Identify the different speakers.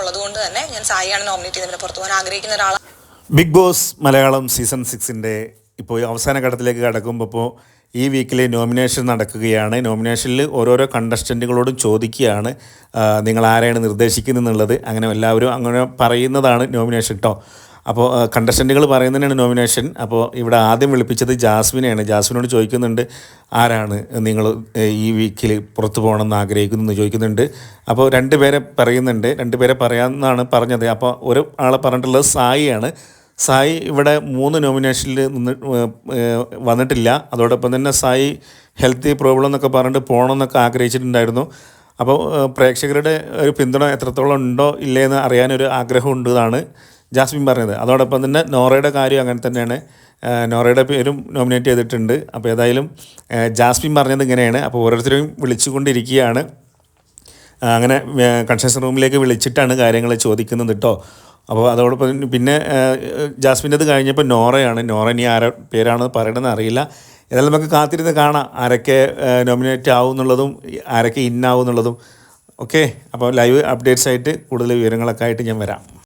Speaker 1: ഉള്ളതുകൊണ്ട് തന്നെ ഞാൻ സായിയാണ് നോമിനേറ്റ് ചെയ്തതിന് പുറത്തു പോകാൻ ആഗ്രഹിക്കുന്ന ഒരാളാണ്
Speaker 2: ബിഗ് ബോസ് മലയാളം സീസൺ സിക്സിന്റെ ഇപ്പോൾ അവസാന ഘട്ടത്തിലേക്ക് കടക്കുമ്പോൾ ഇപ്പോൾ ഈ വീക്കിലെ നോമിനേഷൻ നടക്കുകയാണ്. നോമിനേഷനിൽ ഓരോരോ കണ്ടസ്റ്റന്റുകളോടും ചോദിക്കുകയാണ്. നിങ്ങൾ ആരെയാണ് നിർദ്ദേശിക്കുന്നത് എന്നുള്ളത് അങ്ങനെ എല്ലാവരും അങ്ങനെ പറയുന്നതാണ് നോമിനേഷൻ കേട്ടോ അപ്പോൾ കണ്ടസ്റ്റന്റുകൾ പറയുന്നതിനാണ് നോമിനേഷൻ അപ്പോൾ ഇവിടെ ആദ്യം വിളിപ്പിച്ചത് ജാസ്മിനെയാണ്. ജാസ്മിനോട് ചോദിക്കുന്നുണ്ട് ആരാണ് നിങ്ങൾ ഈ വീക്കിൽ പുറത്തു പോകണമെന്ന് ആഗ്രഹിക്കുന്നു എന്ന് ചോദിക്കുന്നുണ്ട്. അപ്പോൾ രണ്ട് പേരെ പറയുന്നുണ്ട്. രണ്ട് പേരെ പറയാമെന്നാണ് പറഞ്ഞത്. അപ്പോൾ ഒരു ആളെ പറഞ്ഞിട്ടുള്ളത് സായിയാണ്. സായി ഇവിടെ മൂന്ന് നോമിനേഷനിൽ നിന്ന് വന്നിട്ടില്ല. അതോടൊപ്പം തന്നെ സായി ഹെൽത്ത് പ്രോബ്ലം എന്നൊക്കെ പറഞ്ഞിട്ട് പോകണമെന്നൊക്കെ ആഗ്രഹിച്ചിട്ടുണ്ടായിരുന്നു. അപ്പോൾ പ്രേക്ഷകരുടെ ഒരു പിന്തുണ എത്രത്തോളം ഉണ്ടോ ഇല്ലേ എന്ന് അറിയാനൊരു ആഗ്രഹമുണ്ട് എന്നാണ് ജാസ്മിൻ പറഞ്ഞത്. അതോടൊപ്പം തന്നെ നോറയുടെ കാര്യം അങ്ങനെ തന്നെയാണ്. നോറയുടെ പേരും നോമിനേറ്റ് ചെയ്തിട്ടുണ്ട്. അപ്പോൾ ഏതായാലും ജാസ്മിൻ പറഞ്ഞത് ഇങ്ങനെയാണ്. അപ്പോൾ ഓരോരുത്തരെയും വിളിച്ചുകൊണ്ടിരിക്കുകയാണ്. അങ്ങനെ കൺസ്ട്രക്ഷൻ റൂമിലേക്ക് വിളിച്ചിട്ടാണ് കാര്യങ്ങൾ ചോദിക്കുന്നത് കേട്ടോ അപ്പോൾ അതോടൊപ്പം പിന്നെ ജാസ്മിന്റെത് കഴിഞ്ഞപ്പോൾ നോറയാണ്. നോറ ഇനി ആരെ പേരാണെന്ന് പറയണമെന്ന് അറിയില്ല. ഏതായാലും നമുക്ക് കാത്തിരുന്ന് കാണാം. ആരൊക്കെ നോമിനേറ്റ് ആവും എന്നുള്ളതും ആരൊക്കെ ഇന്നാവും എന്നുള്ളതും. ഓക്കെ? അപ്പോൾ ലൈവ് അപ്ഡേറ്റ്സ് ആയിട്ട് കൂടുതൽ വിവരങ്ങളൊക്കെ ആയിട്ട് ഞാൻ വരാം.